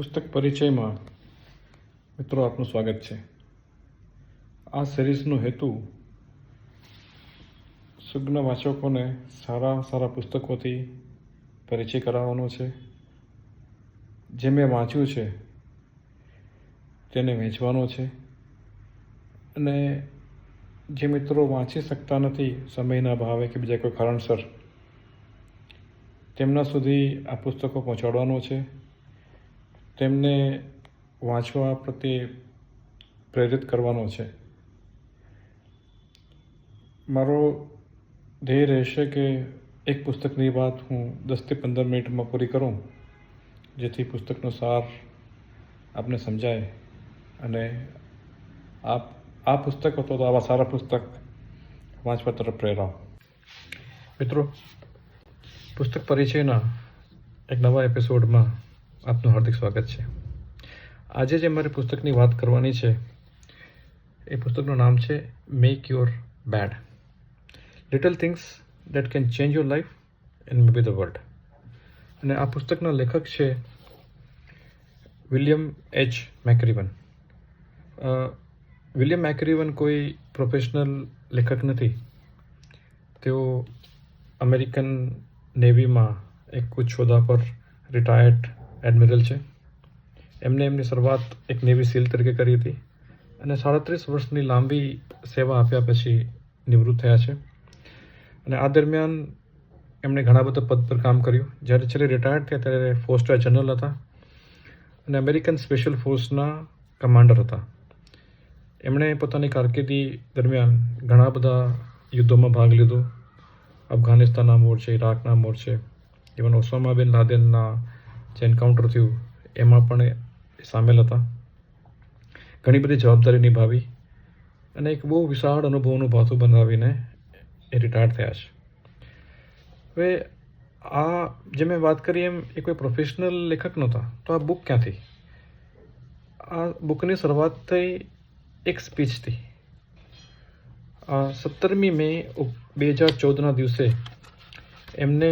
પુસ્તક પરિચયમાં મિત્રો આપનું સ્વાગત છે. આ સિરીઝનો હેતુ સુગ્ન વાચકોને સારા સારા પુસ્તકોથી પરિચય કરાવવાનો છે. જે મેં વાંચ્યું છે તેને વેચવાનો છે. અને જે મિત્રો વાંચી શકતા નથી સમયના ભાવે કે બીજા કોઈ કારણસર, તેમના સુધી આ પુસ્તકો પહોંચાડવાનો છે. તેમને વાંચવા પ્રત્યે પ્રેરિત કરવાનો છે. મારો ધ્યેય રહેશે કે એક પુસ્તકની વાત હું દસથી પંદર મિનિટમાં પૂરી કરું, જેથી પુસ્તકનો સાર આપને સમજાય અને આપ, આ પુસ્તક હતો તો આવા સારા પુસ્તક વાંચવા તરફ પ્રેરાવ. મિત્રો, પુસ્તક પરિચયના એક નવા એપિસોડમાં આપનું હાર્દિક સ્વાગત છે. આજે જે મારી પુસ્તકની વાત કરવાની છે, એ પુસ્તકનું નામ છે make your bed little things that can change your life and maybe the world અને આ પુસ્તકના લેખક છે William H McRaven William McRaven કોઈ પ્રોફેશનલ લેખક નથી. તેઓ અમેરિકન નેવીમાં એક ઉચ્ચ હોદ્દા પર રિટાયર્ડ એડમિરલ છે. એમને એમની શરૂઆત એક નેવી સીલ તરીકે કરી હતી અને સાડત્રીસ વર્ષની લાંબી સેવા આપ્યા પછી નિવૃત્ત થયા છે. અને આ દરમિયાન એમણે ઘણા બધા પદ પર કામ કર્યું. જ્યારે છેલ્લે રિટાયર્ડ થયા ત્યારે ફોર સ્ટાર જનરલ હતા અને અમેરિકન સ્પેશિયલ ફોર્સના કમાન્ડર હતા. એમણે પોતાની કારકિર્દી દરમિયાન ઘણા બધા યુદ્ધોમાં ભાગ લીધો. અફઘાનિસ્તાનના મોરચે, ઇરાકના મોરચે, ઇવન ઓસામા બિન લાદેનના જે એન્કાઉન્ટર થયું, એમાં પણ સામેલ હતા. ઘણી બધી જવાબદારી નિભાવી અને એક બહુ વિશાળ અનુભવનું ભાથું બનાવીને એ રિટાયર થયા છે. હવે આ જે મેં વાત કરી એમ, એ કોઈ પ્રોફેશનલ લેખક નહોતા, તો આ બુક ક્યાંથી? આ બુકની શરૂઆત થઈ એક સ્પીચથી સત્તરમી મે બે હજાર ચૌદના દિવસે એમને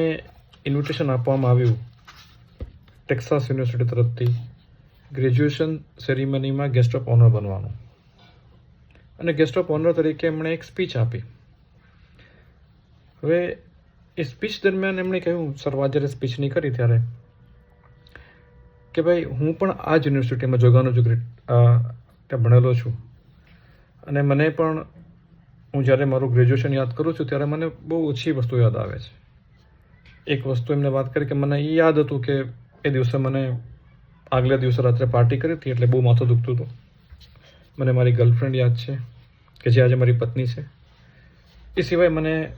ઇન્વિટેશન આપવામાં આવ્યું. ટેક્સાસ યુનિવર્સિટી તરફથી ગ્રેજ્યુએશન સેરેમનીમાં ગેસ્ટ ઓફ ઓનર બનવાનું. અને ગેસ્ટ ઓફ ઓનર તરીકે એમણે એક સ્પીચ આપી. હવે એ સ્પીચ દરમિયાન એમણે કહ્યું શરૂઆત જ્યારે સ્પીચની કરી ત્યારે કે ભાઈ, હું પણ આ જ યુનિવર્સિટીમાં જોગાનો જો ત્યાં ભણેલો છું. અને મને પણ, હું જ્યારે મારું ગ્રેજ્યુએશન યાદ કરું છું, ત્યારે મને બહુ ઓછી વસ્તુ યાદ આવે છે. એક વસ્તુ એમને વાત કરી કે મને એ યાદ હતું કે એ દિવસે મને આગલા દિવસે રાત્રે પાર્ટી કરી હતી એટલે બહુ માથું દુખતું હતું. મને મારી ગર્લફ્રેન્ડ યાદ છે કે જે આજે મારી પત્ની છે. એ સિવાય મને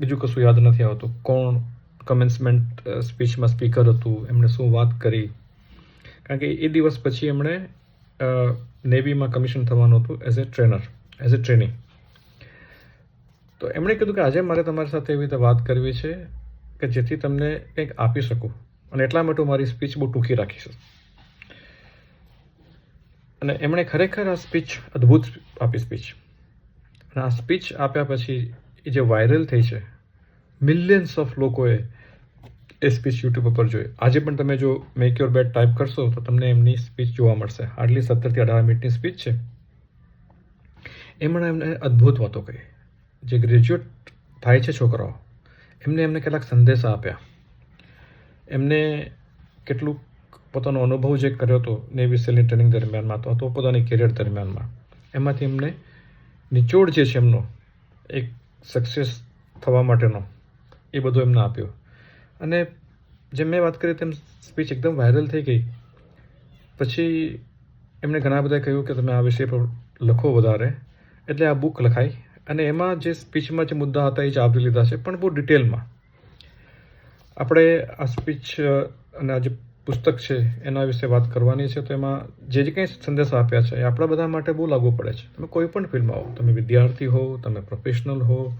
બીજું કશું યાદ નથી આવતું. કોણ કમેન્સમેન્ટ સ્પીચમાં સ્પીકર હતું, એમણે શું વાત કરી. કારણ કે એ દિવસ પછી એમણે નેવીમાં કમિશન થવાનું હતું as a trainer as a training તો એમણે કીધું કે આજે મારે તમારી સાથે એવી રીતે વાત કરવી છે કે જેથી તમને કંઈક આપી શકું. અને એટલા માટે હું મારી સ્પીચ બહુ ટૂંકી રાખીશ. અને એમણે ખરેખર આ સ્પીચ અદ્ભુત આપી સ્પીચ અને આ સ્પીચ આપ્યા પછી એ જે વાયરલ થઈ છે મિલિયન્સ ઓફ લોકોએ એ સ્પીચ યુટ્યુબ ઉપર જોઈ. આજે પણ તમે જો મેક યોર બેટ ટાઈપ કરશો તો તમને એમની સ્પીચ જોવા મળશે. હાર્ડલી સત્તરથી અઢાર મિનિટની સ્પીચ છે. એમણે એમને અદ્ભુત વાતો કહી. જે ગ્રેજ્યુએટ થાય છે છોકરાઓ, એમને એમને કેટલાક સંદેશા આપ્યા. એમને કેટલુંક પોતાનો અનુભવ જે કર્યો હતો નેવી સેલની ટ્રેનિંગ દરમિયાનમાં તો પોતાની કેરિયર દરમિયાનમાં. એમાંથી એમને નિચોડ જે છે એમનો, એક સક્સેસ થવા માટેનો, એ બધું એમને આપ્યો. અને જેમ મેં વાત કરી તેમ સ્પીચ એકદમ વાયરલ થઈ ગઈ. પછી એમણે ઘણા બધા કહ્યું કે તમે આ વિષય પર લખો વધારે. એટલે આ બુક લખાઈ. અને એમાં જે સ્પીચમાં જે મુદ્દા હતા એ જ આવરી લીધા છે, પણ બહુ ડિટેલમાં આપણે આ સ્પીચ અને આ જે પુસ્તક છે, એના વિશે વાત કરવાની છે, તો એમાં જે જે કંઈ સંદેશ આપ્યા છે, એ આપણા બધા માટે બહુ લાગુ પડે છે. તમે કોઈ પણ ફિલ્ડમાં હો, તમે વિદ્યાર્થી હો, તમે પ્રોફેશનલ હો,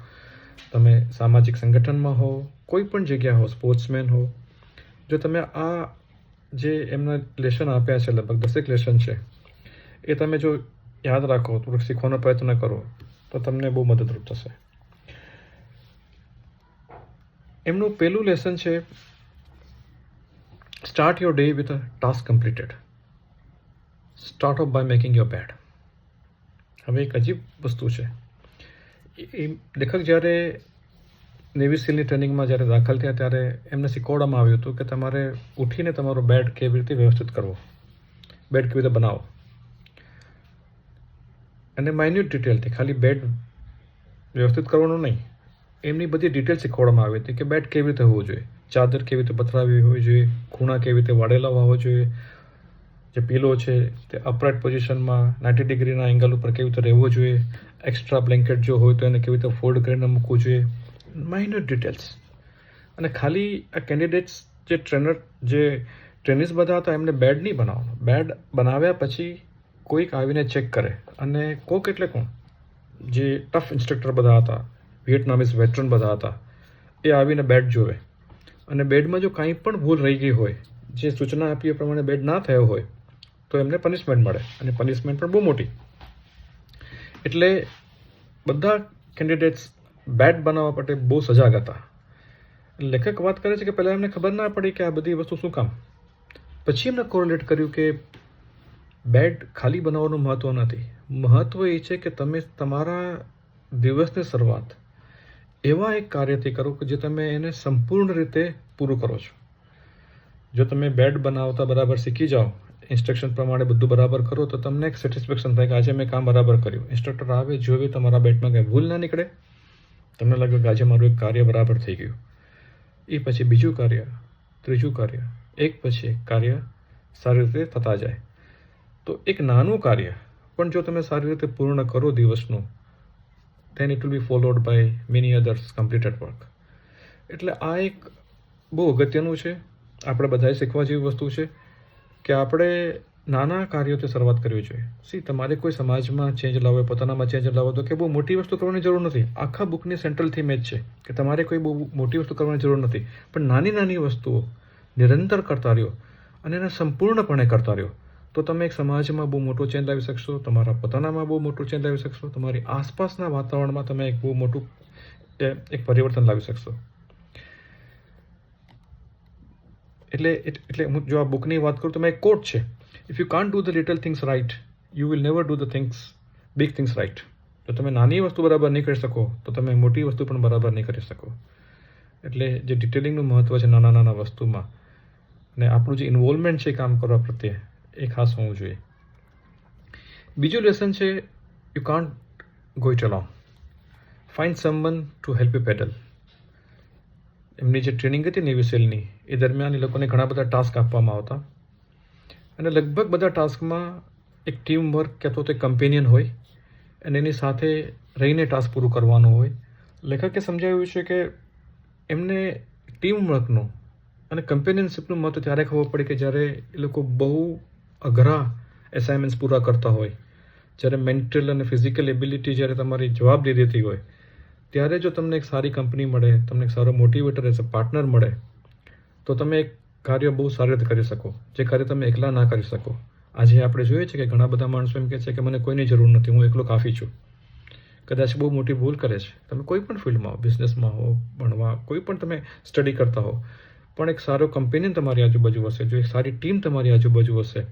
તમે સામાજિક સંગઠનમાં હો, કોઈ પણ જગ્યા હો સ્પોર્ટ્સમેન હો, જો તમે આ જે એમના લેશન આપ્યા છે, લગભગ દસેક લેશન છે, એ તમે જો યાદ રાખો, થોડુંક શીખવાનો પ્રયત્ન કરો, તો તમને બહુ મદદરૂપ થશે. એમનું પહેલું લેસન છે start your day with a task completed start off by making your bed હવે એક અજીબ વસ્તુ છે. એ- લેખક જ્યારે નેવી સીલની ટ્રેનિંગમાં જ્યારે દાખલ થયા ત્યારે એમને શીખવાડવામાં આવ્યું હતું કે તમારે ઉઠીને તમારો બેડ કેવી રીતે વ્યવસ્થિત કરવો? બેડ કેવી રીતે બનાવો? અને માઇન્યુટ ડિટેલથી ખાલી બેડ વ્યવસ્થિત કરવાનું નહીં. એમની બધી ડિટેલ શીખવાડવામાં આવી હતી કે બેડ કેવી રીતે હોવું જોઈએ? ચાદર કેવી રીતે પથરાવી હોવી જોઈએ? ખૂણા કેવી રીતે વાળેલા હોવા જોઈએ? જે પીલો છે, તે અપરાઇટ પોઝિશનમાં નાઇન્ટી ડિગ્રીના એંગલ ઉપર કેવી રીતે રહેવું જોઈએ? એક્સ્ટ્રા બ્લેન્કેટ જો હોય તો એને કેવી રીતે ફોલ્ડ કરીને મૂકવું જોઈએ? માઇનર ડિટેલ્સ અને ખાલી આ કેન્ડિડેટ્સ જે ટ્રેનર જે ટ્રેનિસ બધા હતા, એમને બેડ નહીં બનાવવાનો. બેડ બનાવ્યા પછી કોઈક આવીને ચેક કરે. અને કોક એટલે કોણ? જે ટફ ઇન્સ્ટ્રક્ટર બધા હતા વિયેટનામીઝ વેટરન બધા હતા. એ આવીને બેડ જોવે. અને બેડમાં જો કાંઈ પણ ભૂલ રહી ગઈ હોય, જે સૂચના આપી પ્રમાણે બેડ ના થયો હોય, તો એમને પનિશમેન્ટ મળે. અને પનિશમેન્ટ પણ બહુ મોટી. એટલે બધા કેન્ડિડેટ્સ બેડ બનાવવા માટે બહુ સજાગ હતા. લેખક વાત કરે છે કે પહેલાં એમને ખબર ના પડી કે આ બધી વસ્તુ શું કામ. પછી એમને કોરિલેટ કર્યું કે બેડ ખાલી બનાવવાનું મહત્ત્વ નથી. મહત્ત્વ એ છે કે તમે તમારા દિવસની શરૂઆત એવા એક કાર્યથી કરો કે જે તમે એને સંપૂર્ણ રીતે પૂરું કરો છો. જો તમે બેડ બનાવતા બરાબર શીખી જાઓ, ઇન્સ્ટ્રક્શન પ્રમાણે બધું બરાબર કરો, તો તમને એક સેટિસ્ફેક્શન થાય કે આજે મેં કામ બરાબર કર્યું. ઇન્સ્ટ્રક્ટર આવે જોવે તમારા બેડમાં કંઈ ભૂલ ના નીકળે, તમને લાગે કે આજે મારું એક કાર્ય બરાબર થઈ ગયું. એ પછી બીજું કાર્ય, ત્રીજું કાર્ય, એક પછી એક કાર્ય સારી રીતે થતા જાય. તો એક નાનું કાર્ય, પણ જો તમે સારી રીતે પૂર્ણ કરો દિવસનું then it will be followed by many others completed work. એટલે આ એક બહુ અગત્યનું છે. આપણે બધાએ શીખવા જેવી વસ્તુ છે કે આપણે નાના કાર્યોથી શરૂઆત કરવી જોઈએ. સી તમારે કોઈ સમાજમાં ચેન્જ લાવો પોતાનામાં ચેન્જ લાવો તો કે બહુ મોટી વસ્તુ કરવાની જરૂર નથી. આખા બુકની સેન્ટ્રલ થીમ જ છે કે તમારે કોઈ બહુ મોટી વસ્તુ કરવાની જરૂર નથી. પણ નાની નાની વસ્તુઓ નિરંતર કરતા રહ્યો અને એને સંપૂર્ણપણે કરતા રહ્યો. તો તમે એક સમાજમાં બહુ મોટો ચેન્જ લાવી શકશો, તમારા પોતાનામાં બહુ મોટું ચેન્જ લાવી શકશો, તમારી આસપાસના વાતાવરણમાં તમે એક બહુ મોટું એક પરિવર્તન લાવી શકશો. એટલે, એટ- એટલે હું જો આ બુકની વાત કરું તો મેં એક કોટ છે if you can't do the little things right you will never do the things big things right જો તમે નાની વસ્તુ બરાબર નહીં કરી શકો, તો તમે મોટી વસ્તુ પણ બરાબર નહીં કરી શકો. એટલે જે ડિટેલિંગનું મહત્ત્વ છે નાના નાના વસ્તુમાં, અને આપણું જે ઇન્વોલ્વમેન્ટ છે કામ કરવા પ્રત્યે એ ખાસ હોવું જોઈએ. બીજું લેસન છે you can't go it alone find someone to help you paddle એમની જે ટ્રેનિંગ હતી નેવી સેલની, એ દરમિયાન એ લોકોને ઘણા બધા ટાસ્ક આપવામાં આવતા. અને લગભગ બધા ટાસ્કમાં એક ટીમ વર્ક કે તો તે કમ્પેનિયન હોય, અને એની સાથે રહીને ટાસ્ક પૂરું કરવાનું હોય. લેખકે સમજાવ્યું છે કે એમને ટીમ વર્કનું અને કમ્પેનિયનશિપનું મહત્ત્વ ત્યારે ખબર પડે કે જ્યારે એ લોકો બહુ અઘરા એસાઇનમેન્ટ્સ પૂરા કરતા હોય, જ્યારે મેન્ટલ અને ફિઝિકલ એબિલિટી જ્યારે તમારી જવાબ દઈ દેતી હોય, ત્યારે જો તમને એક સારી કંપની મળે, તમને એક સારો મોટિવેટર એઝ અ પાર્ટનર મળે, તો તમે એક કાર્ય બહુ સારી રીતે કરી શકો, જે કાર્ય તમે એકલા ના કરી શકો. આજે આપણે જોઈએ છે કે ઘણા બધા માણસો એમ કહે છે કે મને કોઈની જરૂર નથી, હું એકલો કાફી છું. કદાચ બહુ મોટી ભૂલ કરે છે. તમે કોઈ પણ ફિલ્ડમાં હો બિઝનેસમાં હો ભણવા, કોઈ પણ તમે સ્ટડી કરતા હો પણ એક સારો કંપેનિયન તમારી આજુબાજુ હશે, જો એક સારી ટીમ તમારી આજુબાજુ હશે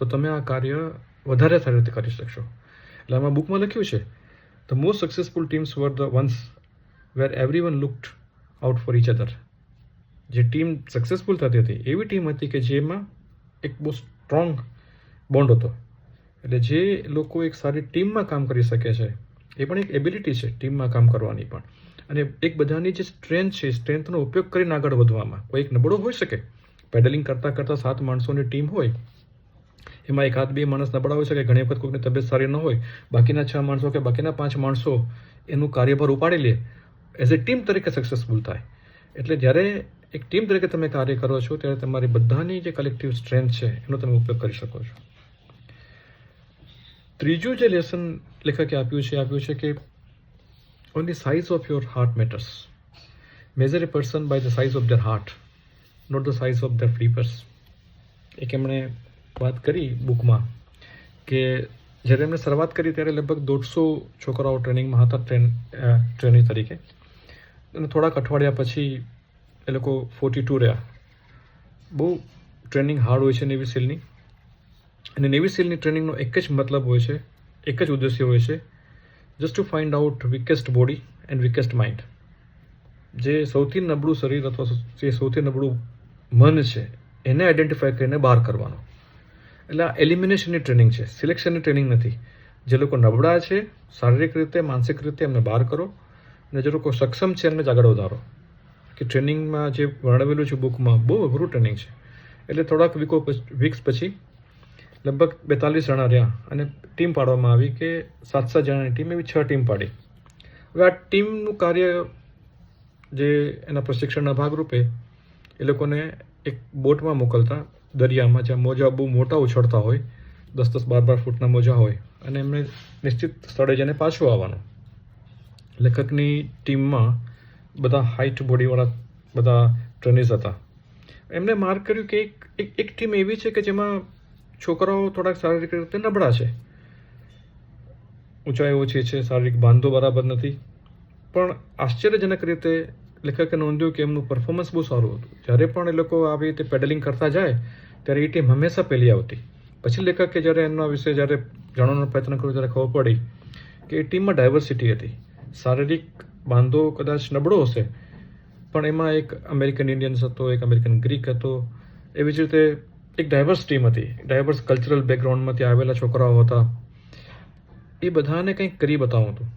તો તમે આ કાર્ય વધારે સારી રીતે કરી શકશો. એટલે આમાં બુકમાં લખ્યું છે the most successful teams were the ones where everyone looked out for each other જે ટીમ સક્સેસફુલ થતી હતી, એવી ટીમ હતી કે જેમાં એક બહુ સ્ટ્રોંગ બોન્ડ હતો. એટલે જે લોકો એક સારી ટીમમાં કામ કરી શકે છે, એ પણ એક એબિલિટી છે ટીમમાં કામ કરવાની પણ. અને એક બધાની જે સ્ટ્રેન્થ છે સ્ટ્રેન્થનો ઉપયોગ કરીને આગળ વધવામાં. કોઈ એક નબળો હોઈ શકે. પેડલિંગ કરતાં કરતાં સાત માણસોની ટીમ હોય એમાં એકાદ બે માણસ નબળા હોય શકે ઘણી વખત કોઈકની તબિયત સારી ન હોય, બાકીના છ માણસો કે બાકીના પાંચ માણસો એનું કાર્યભાર ઉપાડી લે એઝ એ ટીમ તરીકે સક્સેસફુલ થાય. એટલે જ્યારે એક ટીમ તરીકે તમે કાર્ય કરો છો, ત્યારે તમારી બધાની જે કલેક્ટિવ સ્ટ્રેન્થ છે, એનો તમે ઉપયોગ કરી શકો છો. ત્રીજું જે લેસન લેખકે આપ્યું છે આપ્યું છે કે only size of your heart matters measure a person by the size of their heart not the size of the flippers એક એમણે વાત કરી બુકમાં કે જ્યારે એમણે શરૂઆત કરી ત્યારે લગભગ દોઢસો છોકરાઓ ટ્રેનિંગમાં હતા ટ્રેન ટ્રેનિંગ તરીકે. અને થોડાક અઠવાડિયા પછી એ લોકો ફોર્ટી ટુ રહ્યા. બહુ ટ્રેનિંગ હાર્ડ હોય છે નેવી સીલની અને નેવી સીલની ટ્રેનિંગનો એક જ મતલબ હોય છે, એક જ ઉદ્દેશ્ય હોય છે just to find out weakest body and weakest mind જે સૌથી નબળું શરીર અથવા જે સૌથી નબળું મન છે, એને આઈડેન્ટિફાય કરીને બહાર કરવાનો. એટલે આ એલિમિનેશનની ટ્રેનિંગ છે. સિલેક્શનની ટ્રેનિંગ નથી. જે લોકો નબળા છે, શારીરિક રીતે, માનસિક રીતે એમને બહાર કરો અને જે લોકો સક્ષમ છે એમને જ આગળ વધારો. કે ટ્રેનિંગમાં જે વર્ણવેલું છે બુકમાં બહુ અઘરું ટ્રેનિંગ છે. એટલે થોડાક વીકો વીક્સ પછી લગભગ બેતાલીસ જણા રહ્યા અને ટીમ પાડવામાં આવી કે સાત સાત જણાની ટીમ એવી છ ટીમ પાડી. હવે આ ટીમનું કાર્ય જે એના પ્રશિક્ષણના ભાગરૂપે એ લોકોને એક બોટમાં મોકલતા દરિયામાં જ્યાં મોજા બહુ મોટા ઉછળતા હોય દસ દસ બાર બાર ફૂટના મોજા હોય, અને એમને નિશ્ચિત સ્થળે જઈને પાછું આવવાનું. લેખકની ટીમમાં બધા હાઇટ બોડીવાળા બધા ટ્રેનિસ હતા. એમને માર્ક કર્યું કે એક એક એક ટીમ એવી છે કે જેમાં છોકરાઓ થોડાક શારીરિક રીતે નબળા છે. ઊંચાઈ ઓછી છે, શારીરિક બાંધો બરાબર નથી. પણ આશ્ચર્યજનક રીતે લેખકે નોંધ્યું કે એમનું પરફોર્મન્સ બહુ સારું હતું. જ્યારે પણ એ લોકો આવી રીતે પેડલિંગ કરતા જાય, ત્યારે એ ટીમ હંમેશા પહેલી આવતી. પછી લેખકે જ્યારે એમના વિશે જ્યારે જાણવાનો પ્રયત્ન કર્યો ત્યારે ખબર પડી કે એ ટીમમાં ડાયવર્સિટી હતી. શારીરિક બાંધો કદાચ નબળો હશે, પણ એમાં એક અમેરિકન ઇન્ડિયન્સ હતો, એક અમેરિકન ગ્રીક હતો. એવી જ રીતે એક ડાયવર્સ ટીમ હતી. ડાયવર્સ કલ્ચરલ બેકગ્રાઉન્ડમાંથી આવેલા છોકરાઓ હતા. એ બધાને કંઈક કરી બતાવું હતું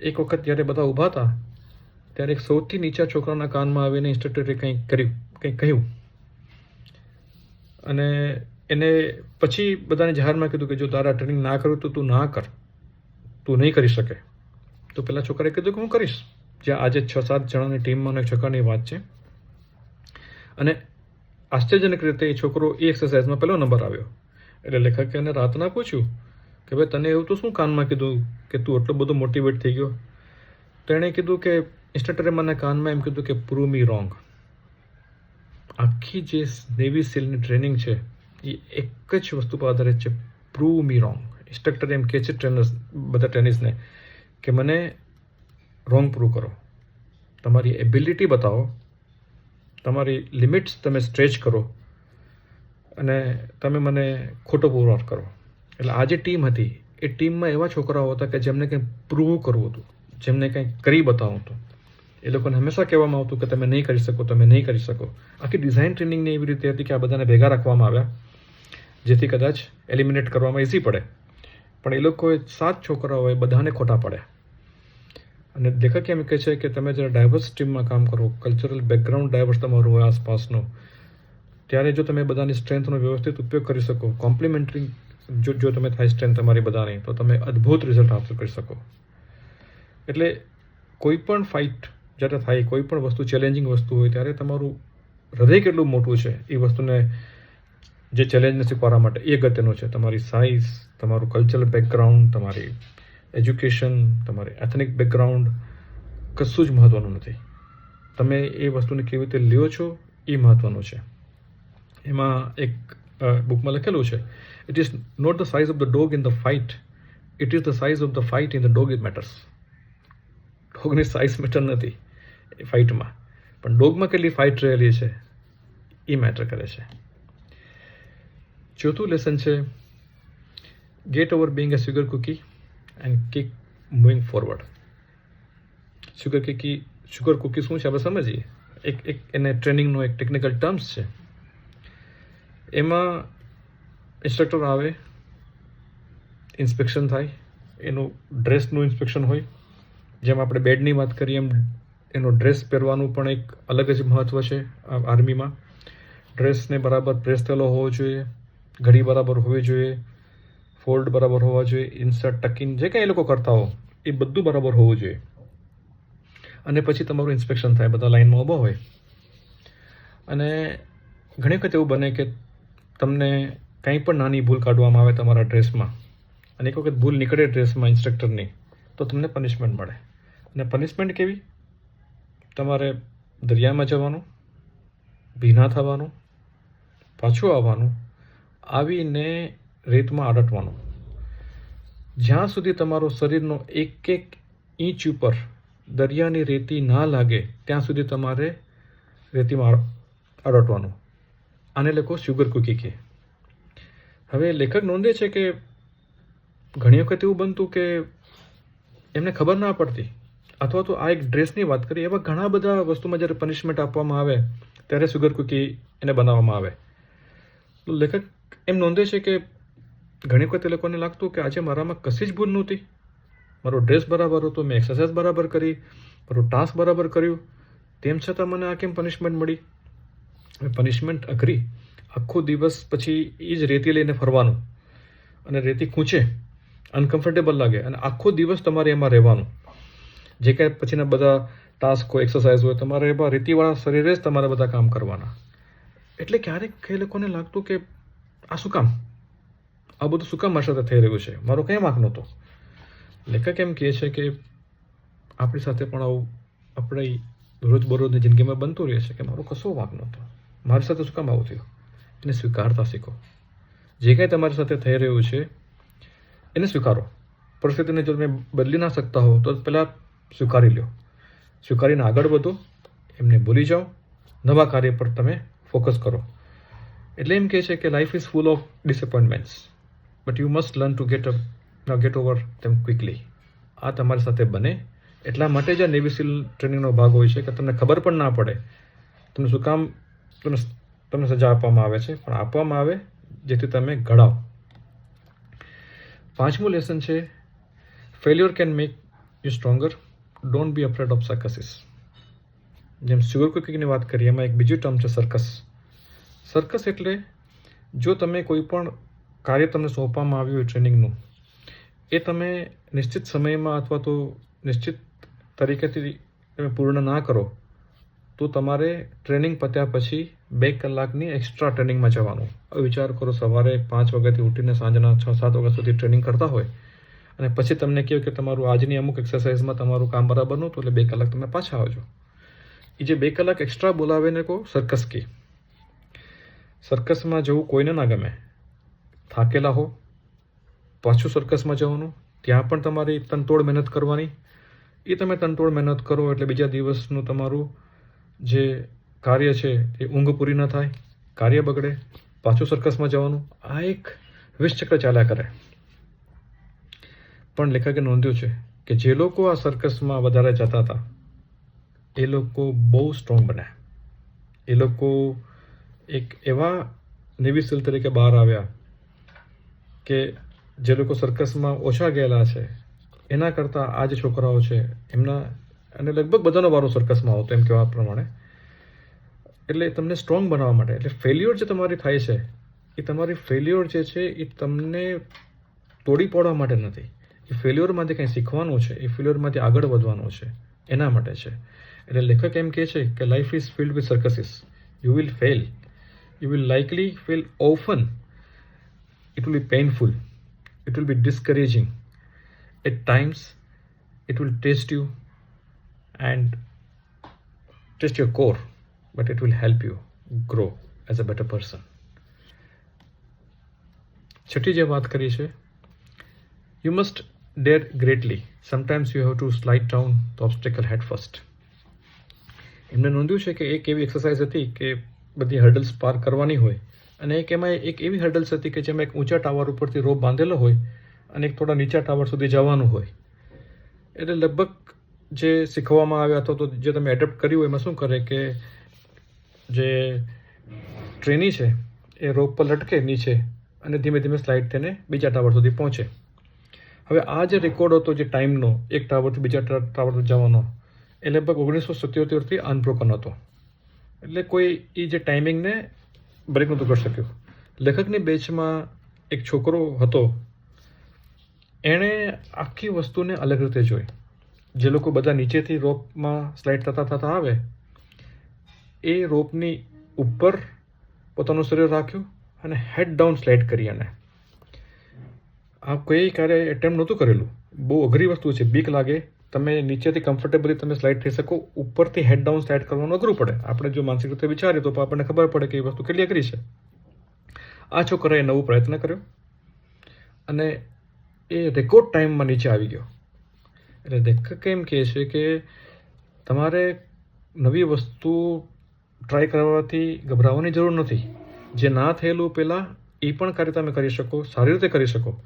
એક વખત જ્યારે બધા ઊભા હતા ત્યારે એક સૌથી નીચા છોકરાના કાનમાં આવીને ઇન્સ્ટ્રક્ટરે કંઈક કર્યું, કંઈક કહ્યું. અને એને પછી બધાને જાહેરમાં કીધું કે જો તારા ટ્રેનિંગ ના કરું તો તું ના કર. તું નહીં કરી શકે. તો પેલા છોકરાએ કીધું કે હું કરીશ. જે આજે છ સાત જણાની ટીમમાં એક છોકરાની વાત છે. અને આશ્ચર્યજનક રીતે એ છોકરો એ એક્સરસાઇઝમાં પહેલો નંબર આવ્યો. એટલે લેખકે એને રાતના પૂછ્યું કે ભાઈ તને એવું તો શું કાનમાં કીધું કે તું એટલો બધો મોટિવેટ થઈ ગયો? તો એણે કીધું કે ઇન્સ્ટ્રક્ટરે મને કાનમાં એમ કીધું કે પ્રૂવ મી રોંગ આખી જે નેવી સેલની ટ્રેનિંગ છે, એ એક જ વસ્તુ પર આધારિત છે પ્રૂવ મી રોંગ ઇન્સ્ટ્રક્ટર એમ કહે છે ટ્રેનર્સ બધા ટેનિસને કે, મને રોંગ પ્રૂવ કરો. તમારી એબિલિટી બતાવો. તમારી લિમિટ્સ તમે સ્ટ્રેચ કરો. અને તમે મને ખોટો પુરવાર કરો. એટલે આ જે ટીમ હતી, એ ટીમમાં એવા છોકરાઓ હતા કે જેમને કંઈ પ્રૂવ કરવું હતું, જેમને કંઈ કરી બતાવવું હતું. એ લોકોને હંમેશા કહેવામાં આવતું કે તમે નહીં કરી શકો તમે નહીં કરી શકો આખી ડિઝાઇન ટ્રેનિંગની એવી રીતે હતી કે આ બધાને ભેગા રાખવામાં આવ્યા જેથી કદાચ એલિમિનેટ કરવામાં ઇઝી પડે પણ એ લોકોએ સાત છોકરાઓએ બધાને ખોટા પડ્યા અને લેખક એમ કહે છે કે તમે જ્યારે ડાયવર્સ ટીમમાં કામ કરો કલ્ચરલ બેકગ્રાઉન્ડ ડાયવર્સ તમારું હોય આસપાસનો ત્યારે જો તમે બધાની સ્ટ્રેન્થનો વ્યવસ્થિત ઉપયોગ કરી શકો કોમ્પ્લિમેન્ટરી જો જો તમે થાય સ્ટ્રેન્થ તમારી બધાની, તો તમે અદ્ભુત રિઝલ્ટ હાંસલ કરી શકો. એટલે કોઈ પણ ફાઇટ જ્યારે થાય કોઈ પણ વસ્તુ ચેલેન્જિંગ વસ્તુ હોય ત્યારે તમારું હૃદય કેટલું મોટું છે એ વસ્તુને જે ચેલેન્જને સ્વીકારવા માટે એ અગત્યનું છે. તમારી સાઇઝ તમારું કલ્ચરલ બેકગ્રાઉન્ડ તમારી એજ્યુકેશન તમારી એથનિક બેકગ્રાઉન્ડ કશું જ મહત્ત્વનું નથી. તમે એ વસ્તુને કેવી રીતે લ્યો છો એ મહત્ત્વનું છે. એમાં એક બુકમાં લખેલું છે it is not the size of the dog in the fight it is the size of the fight in the dog it matters ડોગની size matter નથી. ફાઇટમાં. પણ ડોગમાં કેટલી ફાઇટ રહેલી છે, એ મેટર કરે છે. ચોથું લેસન છે, get over being a sugar cookie and keep moving forward. Sugar cookie sugar cookie શું છે, આપણે સમજીએ? એક એક એને ટ્રેનિંગનો એક ટેકનિકલ ટર્મ્સ છે. એમાં ઇન્સ્ટ્રક્ટર આવે ઇન્સ્પેક્શન થાય, એનું ડ્રેસનું ઇન્સ્પેક્શન હોય, જેમ આપણે બેડની વાત કરીએ એમ એનો ડ્રેસ પહેરવાનું પણ એક અલગ જ મહત્ત્વ છે આર્મીમાં. ડ્રેસને બરાબર પ્રેસ થયેલો હોવો જોઈએ, ઘડી બરાબર હોવી જોઈએ, ફોલ્ડ બરાબર હોવા જોઈએ, ઇન્સર્ટ, ટકિંગ જે કંઈ એ લોકો કરતા હો એ બધું બરાબર હોવું જોઈએ. અને પછી તમારું ઇન્સ્પેક્શન થાય, બધા લાઈનમાં ઊભા હોય. અને ઘણી વખત એવું બને કે તમને કંઈ પણ નાની ભૂલ કાઢવામાં આવે તમારા ડ્રેસમાં, અને એક વખત ભૂલ નીકળે ડ્રેસમાં ઇન્સ્ટ્રક્ટરની, તો તમને પનિશમેન્ટ મળે. અને પનિશમેન્ટ કેવી? તમારે દરિયામાં જવાનું, ભીના થવાનું, પાછું આવવાનું, આવીને રેતમાં આડટવાનું. જ્યાં સુધી તમારો શરીરનો એક એક ઇંચ ઉપર દરિયાની રેતી ના લાગે, ત્યાં સુધી તમારે રેતીમાં આડટવાનું. આને લોકો શુગર કુકી કહે હવે લેખક નોંધે છે કે ઘણી વખત એવું બનતું કે એમને ખબર ના પડતી અથવા તો આ એક ડ્રેસની વાત કરીએ, એવા ઘણા બધા વસ્તુમાં જ્યારે પનિશમેન્ટ આપવામાં આવે, ત્યારે સુગર કુકી એને બનાવવામાં આવે. તો લેખક એમ નોંધે છે કે ઘણી વખત એ લોકોને લાગતું કે આજે મારામાં કશી જ ભૂલ નહોતી. મારો ડ્રેસ બરાબર હતો, મેં એક્સરસાઇઝ બરાબર કરી, મારું ટાસ્ક બરાબર કર્યું. તેમ છતાં મને આ કેમ પનિશમેન્ટ મળી? પનિશમેન્ટ અઘરી. આખો દિવસ પછી એ જ રેતી લઈને ફરવાનું. અને રેતી ખૂંચે. અનકમ્ફર્ટેબલ લાગે. અને આખો દિવસ તમારે એમાં રહેવાનું. જે કાંઈ પછીના બધા ટાસ્ક હોય એક્સરસાઇઝ હોય, તમારે એવા રીતિવાળા શરીરે જ તમારે બધા કામ કરવાના. એટલે ક્યારેક એ લોકોને લાગતું કે, આ શું કામ? આ બધું શું કામ મારી સાથે થઈ રહ્યું છે? મારો કંઈ વાંક નહોતો. લેખક એમ કહે છે કે, આપણી સાથે પણ આવું આપણે રોજબરોજની જિંદગીમાં બનતું રહે છે કે મારો કશો વાંક નહોતો. મારી સાથે શું કામ આવું થયું? એને સ્વીકારતા શીખો. જે કાંઈ તમારી સાથે થઈ રહ્યું છે, એને સ્વીકારો. પરિસ્થિતિને જો તમે બદલી ના શકતા હો, તો પહેલાં સ્વીકારી લો સ્વીકારીને આગળ વધો, એમને ભૂલી જાઓ, નવા કાર્ય પર તમે ફોકસ કરો. એટલે એમ કહે છે કે life is full of disappointments but you must learn to get up get over them quickly આ તમારી સાથે બને. એટલા માટે જ આ નેવી સીલ ટ્રેનિંગનો ભાગ હોય છે કે તમને ખબર પણ ના પડે. તમને શું કામ, તમને તમને સજા આપવામાં આવે છે, પણ આપવામાં આવે જેથી તમે ઘડાઓ. પાંચમું લેસન છે failure can make you stronger don't be afraid of circuses જેમ સુગર કુકિંગની વાત કરીએ, એમાં એક બીજું ટર્મ છે સર્કસ સર્કસ એટલે જો તમે કોઈ પણ કાર્ય તમને સોંપવામાં આવ્યું હોય ટ્રેનિંગનું એ તમે નિશ્ચિત સમયમાં અથવા તો નિશ્ચિત તરીકેથી તમે પૂર્ણ ના કરો, તો તમારે ટ્રેનિંગ પત્યા પછી બે કલાકની એક્સ્ટ્રા ટ્રેનિંગમાં જવાનું. વિચાર કરો, સવારે પાંચ વાગ્યાથી ઉઠીને સાંજના છ સાત વાગ્યા સુધી ટ્રેનિંગ કરતા હોય અને પછી તમને કહ્યું કે તમારું આજની અમુક એક્સરસાઇઝમાં તમારું કામ બરાબર નહોતું, એટલે બે કલાક તમે પાછા આવજો. એ જે બે કલાક એક્સ્ટ્રા બોલાવીને કહો સર્કસ કી. સર્કસમાં જવું કોઈને ના ગમે. થાકેલા હો. પાછું સર્કસમાં જવાનું. ત્યાં પણ તમારી તનતોડ મહેનત કરવાની. એ તમે તનતોડ મહેનત કરો એટલે બીજા દિવસનું તમારું જે કાર્ય છે, એ ઊંઘ પૂરી ન થાય, કાર્ય બગડે. પાછું સર્કસમાં જવાનું. આ એક વિષચક્ર ચાલ્યા કરે. પણ લેખકે નોંધ્યું છે કે જે લોકો આ સર્કસમાં વધારે જતા હતા, એ લોકો બહુ સ્ટ્રોંગ બન્યા. એ લોકો એક એવા નેવી તરીકે બહાર આવ્યા કે જે લોકો સર્કસમાં ઓછા ગયેલા છે, એના કરતાં આ જે છોકરાઓ છે, એમના અને લગભગ બધાનો વારો સર્કસમાં આવતો, એમ કહેવા પ્રમાણે. એટલે તમને સ્ટ્રોંગ બનાવવા માટે, એટલે ફેલ્યોર જે તમારી થાય છે, એ તમારી ફેલ્યોર જે છે, એ તમને તોડી પાડવા માટે નથી. એ ફેલ્યોરમાંથી કંઈ શીખવાનું છે એ ફેલ્યોરમાંથી આગળ વધવાનું છે એના માટે છે એટલે લેખક એમ કહે છે કે life is filled with circuses you will fail you will likely fail often it will be painful it will be discouraging at times it will test you and test your core but it will help you grow as a better person છઠ્ઠી જે વાત કરી છે you must dare greatly sometimes you have to slide down the obstacle head first એમને નોંધ્યું છે કે એક એવી એક્સરસાઇઝ હતી કે બધી હર્ડલ્સ પાર કરવાની હોય અને એક એમાં એક એવી હર્ડલ્સ હતી કે જેમાં એક ઊંચા ટાવર ઉપરથી રોપ બાંધેલો હોય અને એક થોડા નીચા ટાવર સુધી જવાનું હોય. એટલે લગભગ જે શીખવામાં આવે અથવા તો જે તમે એડપ્ટ કર્યું એમાં શું કરે કે જે ટ્રેની છે એ રોપ પર લટકે નીચે અને ધીમે ધીમે સ્લાઇડ થઈને બીજા ટાવર સુધી પહોંચે. હવે આ જે રેકોર્ડ હતો જે ટાઈમનો એક ટાવરથી બીજા ટાવર પર જવાનો, એ લગભગ ઓગણીસો સત્યોતેરથી અનબ્રોકન હતો. એટલે કોઈ એ જે ટાઈમિંગને બ્રેક નહોતું કરી શક્યું. લેખકની બેચમાં એક છોકરો હતો, એણે આખી વસ્તુને અલગ રીતે જોઈ. જે લોકો બધા નીચેથી રોપમાં સ્લાઇડ થતા થતા આવે, એ રોપની ઉપર પોતાનું શરીર રાખ્યું અને હેડ ડાઉન સ્લાઇડ કરી એને. આ કોઈ કાર્ય એટેમ્પ નહોતું કરેલું. બહુ અઘરી વસ્તુ છે. બીક લાગે. તમે નીચેથી કમ્ફર્ટેબલી તમે સ્લાઇડ થઈ શકો. ઉપરથી હેડ ડાઉન સ્લાઇડ કરવાનું અઘરું પડે. આપણે જો માનસિક રીતે વિચારીએ તો આપણને ખબર પડે કે એ વસ્તુ કેટલી અઘરી છે. આ છોકરાએ નવો પ્રયત્ન કર્યો અને એ રેકોર્ડ ટાઈમમાં નીચે આવી ગયો. એટલે લેખક એમ કહે છે કે તમારે નવી વસ્તુ ટ્રાય કરવાથી ગભરાવાની જરૂર નથી. જે ના થયેલું પહેલાં એ પણ કાર્ય તમે કરી શકો, સારી રીતે કરી શકો.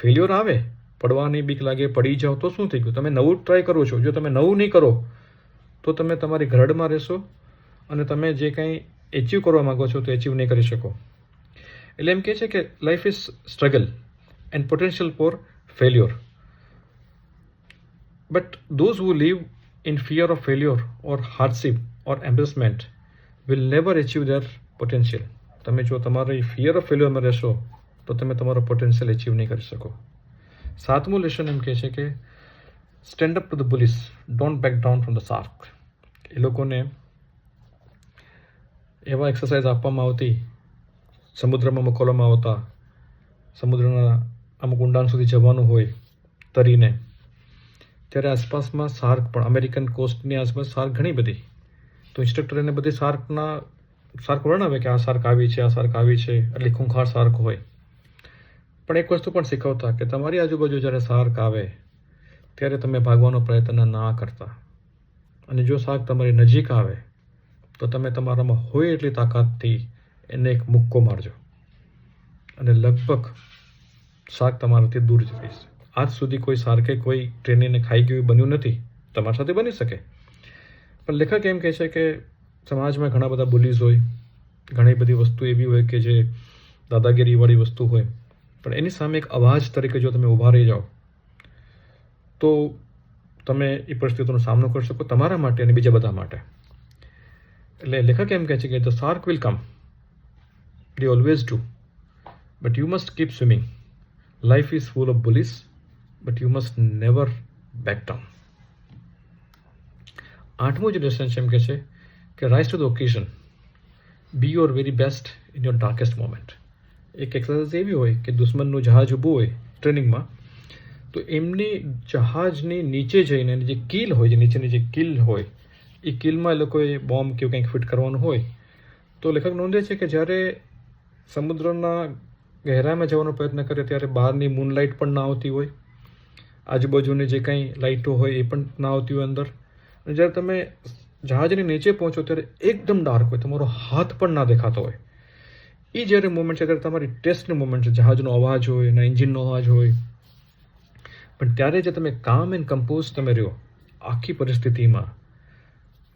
ફેલ્યોર આવે, પડવાની બીક લાગે, પડી જાઓ, તો શું થઈ ગયું? તમે નવું ટ્રાય કરો છો. જો તમે નવું નહીં કરો, તો તમે તમારી ઘરડમાં રહેશો અને તમે જે કંઈ એચીવ કરવા માગો છો તો એચીવ નહીં કરી શકો. એટલે એમ કહે છે કે life is struggle and potential for failure but those who live in fear of failure or hardship or embarrassment will never achieve their potential તમે જો તમારી ફિયર ઓફ ફેલ્યોરમાં રહેશો તો તમે તમારો પોટેન્શિયલ અચીવ નહીં કરી શકો. સાતમું લેશન એમ કહે છે કે stand up to the police don't back down from the shark એ લોકોને એવા એક્સરસાઇઝ આપવામાં આવતી, સમુદ્રમાં મોકલવામાં આવતા, સમુદ્રના અમુક ઊંડાણ સુધી જવાનું હોય, તરીને, ત્યારે આસપાસમાં સાર્ક પણ અમેરિકન કોસ્ટની આસપાસ સાર્ક ઘણી બધી. તો ઇન્સ્ટ્રક્ટર એને બધી સાર્કના સાર્ક વર્ણવે કે આ સાર્ક આવી છે, આ સાર્ક આવી છે, એટલે ખૂંખાર સાર્ક હોય. પણ એક વસ્તુ પણ શીખવતા કે તમારી આજુબાજુ જ્યારે શાક આવે, ત્યારે તમે ભાગવાનો પ્રયત્ન ના કરતા. અને જો શાક તમારી નજીક આવે, તો તમે તમારામાં હોય એટલી તાકાતથી એને એક મુક્કો મારજો. અને લગભગ શાક તમારાથી દૂર જ રહીશ. આજ સુધી કોઈ સારકે કોઈ ટ્રેનીને ખાઈ ગયું બન્યું નથી, તમારી સાથે બની શકે. પણ લેખક એમ કહે છે કે સમાજમાં ઘણા બધા બુલીઝ હોય, ઘણી બધી વસ્તુ એવી હોય કે જે દાદાગીરીવાળી વસ્તુ હોય. પણ એની સામે એક અવાજ તરીકે જો તમે ઊભા રહી જાઓ, તો તમે એ પરિસ્થિતિનો સામનો કરી શકો તમારા માટે અને બીજા બધા માટે. એટલે લેખક એમ કહે છે કે the shark will come they always do but you must keep swimming life is full of bullies but you must never back down આઠમું જ લેસન છે એમ કહે છે કે rise to the occasion be your very best in your darkest moment એક exercise એવી હોય કે દુશ્મનનું જહાજ ઊભું હોય ટ્રેનિંગમાં તો એમની જહાજની નીચે જઈને જે કીલ હોય, જે નીચેની જે કીલ હોય, એ કીલમાં એ લોકોએ બોમ્બ કે કંઈક ફિટ કરવાનું હોય, તો લેખક નોંધે છે કે જ્યારે સમુદ્રના ગહેરામાં જવાનો પ્રયત્ન કરે ત્યારે બહારની મૂનલાઇટ પણ ના આવતી હોય, આજુબાજુની જે કંઈ લાઇટો હોય એ પણ ના આવતી હોય અંદર. અને જ્યારે તમે જહાજની નીચે પહોંચો ત્યારે એકદમ ડાર્ક હોય, તમારો હાથ પણ ના દેખાતો હોય. એ જ્યારે મુમેન્ટ છે. ત્યારે તમારી ટેસ્ટનું મુમેન્ટ છે, જહાજનો અવાજ હોય એના એન્જિનનો અવાજ હોય. પણ ત્યારે જે તમે કામ એન્ડ કમ્પોઝ તમે રહ્યો, આખી પરિસ્થિતિમાં,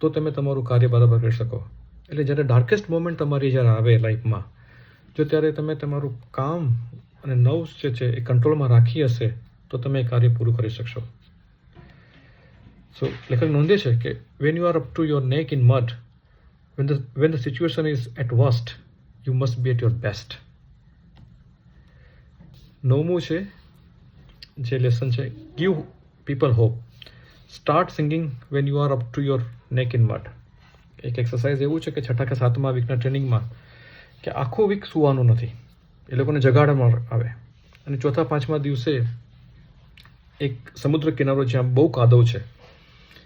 તો તમે તમારું કાર્ય બરાબર કરી શકો. એટલે જ્યારે ડાર્કેસ્ટ મોમેન્ટ તમારી જ્યારે આવે લાઈફમાં જો ત્યારે તમે તમારું કામ અને નર્વ્સ જે છે એ કંટ્રોલમાં રાખી હશે, તો તમે એ કાર્ય પૂરું કરી શકશો. સો લેખક નોંધે છે કે when you are up to your neck in mud when the when the situation is at worst you must be at your best નવમું છે, જે લેસન છે give people hope start singing when you are up to your neck in mud એક exercise એવું છે કે છઠ્ઠા કે સાતમા વીકના ટ્રેનિંગમાં કે આખો વીક સુવાનું નથી. એ લોકોને જગાડવામાં આવે. અને ચોથા, પાંચમા દિવસે એક સમુદ્ર કિનારો જ્યાં બહુ કાદવ છે,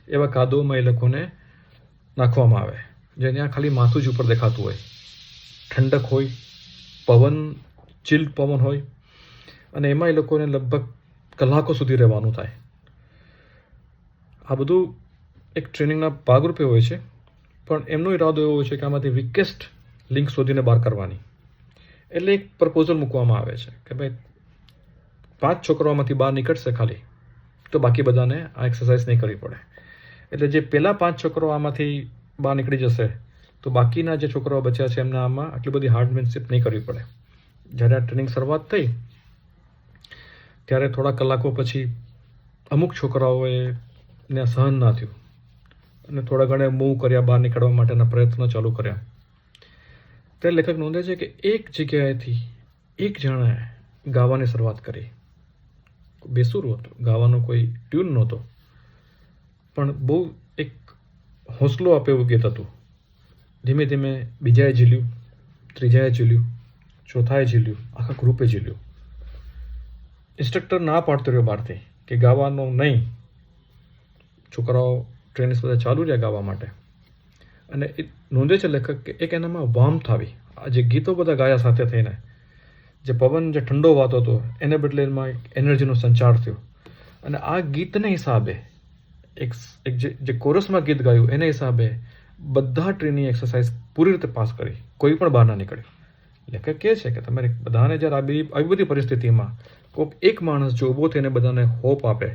એવા કાદવમાં એ લોકોને નાખવામાં આવે. જે ત્યાં ખાલી માથું જ ઉપર દેખાતું હોય. ઠંડક હોય, પવન, ચિલ પવન હોય, અને એમાં એ લોકોને લગભગ કલાકો સુધી રહેવાનું થાય. આ બધું એક ટ્રેનિંગના ભાગરૂપે હોય છે, પણ એમનો ઈરાદો એવો છે કે આમાંથી વીકેસ્ટ લિંક શોધીને બહાર કરવાની. એટલે એક પ્રપોઝલ મૂકવામાં આવે છે કે ભાઈ, પાંચ છોકરાઓમાંથી બહાર નીકળશે ખાલી, તો બાકી બધાને આ એક્સરસાઇઝ નહીં કરવી પડે. એટલે જે પહેલાં પાંચ છોકરાઓ આમાંથી બહાર નીકળી જશે તો બાકીના જે છોકરાઓ બચ્યા છે એમના આમાં આટલી બધી હાર્ડમેનશીપ નહીં કરવી પડે. જ્યારે આ ટ્રેનિંગ શરૂઆત થઈ, ત્યારે થોડા કલાકો પછી અમુક છોકરાઓએ ને સહન ના થયું. અને થોડા ઘણા મૂવ કર્યા, બહાર નીકળવા માટેના પ્રયત્નો ચાલુ કર્યા. ત્યારે લેખક નોંધે છે કે એક જગ્યાએથી એક જણાએ ગાવાની શરૂઆત કરી. બેસુરું હતું, ગાવાનો કોઈ ટ્યુન નહોતો. પણ બહુ એક હોંસલો આપે એવું ગીત હતું. ધીમે ધીમે બીજાએ ઝીલ્યું, ત્રીજાએ ઝીલ્યું, ચોથાએ ઝીલ્યું, આખા ગ્રુપે ઝીલ્યું. ઇન્સ્ટ્રક્ટર ના પાડતો રહ્યો બહારથી કે ગાવાનું નહીં. છોકરાઓ ટ્રેનિસ બધા ચાલુ રહ્યા ગાવા માટે. અને એ નોંધે છે લેખક કે એક એનામાં વામ થાવી. આ જે ગીતો બધા ગાયા સાથે થઈને, જે પવન જે ઠંડો વાતો હતો, એને બદલે એમાં એક એનર્જીનો સંચાર થયો. અને આ ગીતને હિસાબે, એક એક જે કોરસમાં ગીત ગાયું, એને હિસાબે બધા ટ્રેનિંગ એક્સરસાઇઝ પૂરી રીતે પાસ કરી. કોઈ પણ બહાર ના નીકળ્યું લેખક કહે છે કે તમારે બધાને જ્યારે આવી આવી બધી પરિસ્થિતિમાં કોઈક એક માણસ જો ઊભો થઈને બધાને હોપ આપે,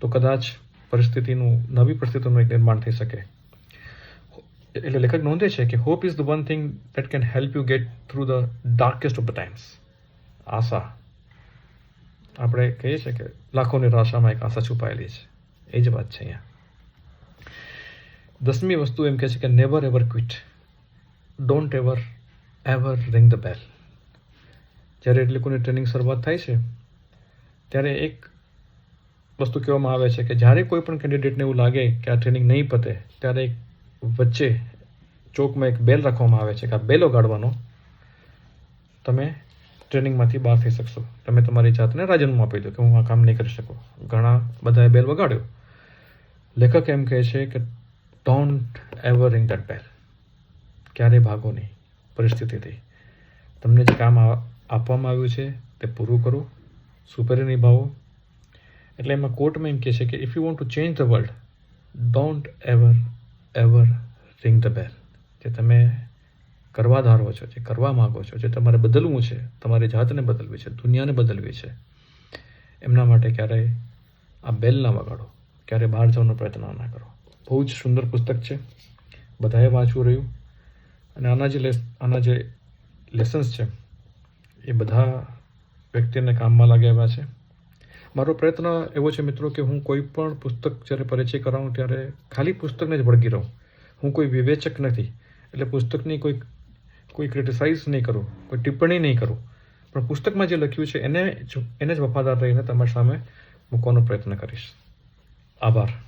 તો કદાચ પરિસ્થિતિનું નવી પરિસ્થિતિનું એક નિર્માણ થઈ શકે. એટલે લેખક નોંધે છે કે hope is the one thing that can help you get through the darkest of the times આશા. આપણે કહીએ છીએ કે લાખોની નિરાશામાં એક આશા છુપાયેલી છે. એ જ વાત છે અહીંયા. દસમી વસ્તુ એમ કહે છે કે never ever quit don't ever ever ring the bell જ્યારે એટલે કોઈની ટ્રેનિંગ શરૂઆત થાય છે, ત્યારે એક વસ્તુ કહેવામાં આવે છે કે જ્યારે કોઈ પણ કેન્ડિડેટને એવું લાગે કે આ ટ્રેનિંગ નહીં પતે, ત્યારે એક વચ્ચે ચોકમાં એક બેલ રાખવામાં આવે છે કે આ બેલ વગાડવાનો તમે ટ્રેનિંગમાંથી બહાર થઈ શકશો. તમે તમારી જાતને રાજીનામું આપી દો કે હું આ કામ નહીં કરી શકું. ઘણા બધાએ બેલ વગાડ્યો. લેખક એમ કહે છે કે don't ever ring that bell ક્યારેય ભાગો નહીં. પરિસ્થિતિથી તમને જે કામ આપવામાં આવ્યું છે, તે પૂરું કરો. સુપેરે નિભાવો. એટલે એમાં કોર્ટમાં એમ કહે છે કે if you want to change the world don't ever ever ring the bell જે તમે કરવા ધારો છો, જે કરવા માગો છો, જે તમારે બદલવું છે, તમારી જાતને બદલવી છે, દુનિયાને બદલવી છે, એમના માટે ક્યારેય આ બેલ ના વગાડો. ક્યારેય બહાર જવાનો પ્રયત્ન ના કરો. બહુ જ સુંદર પુસ્તક છે. બધાએ વાંચવું રહ્યું. અને આના જે આના જે લેસન્સ છે, એ બધા વ્યક્તિને કામમાં લાગે એવા છે. મારો પ્રયત્ન એવો છે મિત્રો કે હું કોઈ પણ પુસ્તક જ્યારે પરિચય કરાવું ત્યારે ખાલી પુસ્તકને જ વળગી રહું. હું કોઈ વિવેચક નથી. એટલે પુસ્તકની કોઈ કોઈ ક્રિટિસાઇઝ નહીં કરું, કોઈ ટિપ્પણી નહીં કરું. પણ પુસ્તકમાં જે લખ્યું છે એને જ એને જ વફાદાર રહીને તમારી સામે મૂકવાનો પ્રયત્ન કરીશ. આભાર.